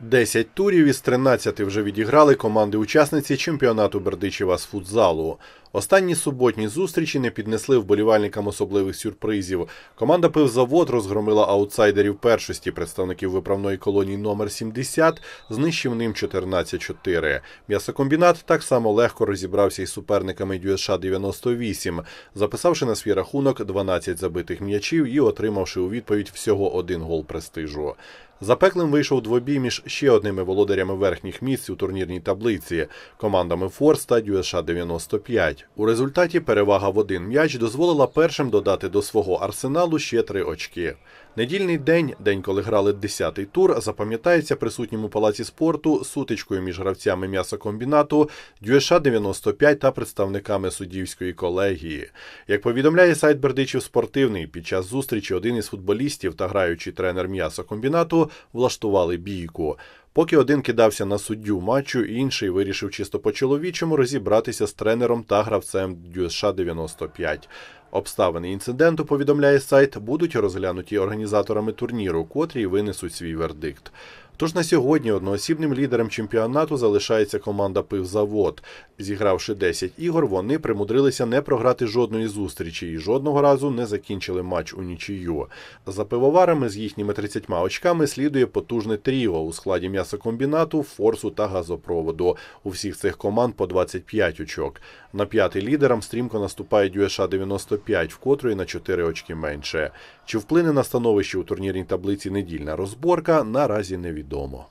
10 турів із 13 вже відіграли команди-учасниці чемпіонату Бердичева з футзалу. Останні суботні зустрічі не піднесли вболівальникам особливих сюрпризів. Команда «Пивзавод» розгромила аутсайдерів першості представників виправної колонії номер 70, знищив ним 14-4. М'ясокомбінат так само легко розібрався із суперниками ДЮСШ 98, записавши на свій рахунок 12 забитих м'ячів і отримавши у відповідь всього один гол престижу. Запеклим вийшов двобій між ще одними володарями верхніх місць у турнірній таблиці командами Форс та ДЮСШ 95. У результаті перевага в один м'яч дозволила першим додати до свого арсеналу ще три очки. Недільний день, день, коли грали 10-й тур, запам'ятається присутнім у палаці спорту сутичкою між гравцями м'ясокомбінату ДЮСШ 95 та представниками суддівської колегії. Як повідомляє сайт Бердичів Спортивний, під час зустрічі один із футболістів та граючий тренер м'ясокомбінату влаштували бійку. Поки один кидався на суддю матчу, інший вирішив чисто по-чоловічому розібратися з тренером та гравцем ДЮСШ 95. Обставини інциденту, повідомляє сайт, будуть розглянуті організаторами турніру, котрі винесуть свій вердикт. Тож на сьогодні одноосібним лідером чемпіонату залишається команда Пивзавод. Зігравши 10 ігор, вони примудрилися не програти жодної зустрічі і жодного разу не закінчили матч у нічию. За пивоварами з їхніми 30 очками слідує потужне тріо у складі м'ясокомбінату, форсу та газопроводу. У всіх цих команд по 25 очок. На п'ятий лідерам стрімко наступає ДЮСШ 95, в котрої на 4 очки менше. Чи вплине на становище у турнірній таблиці недільна розборка, наразі невідомо.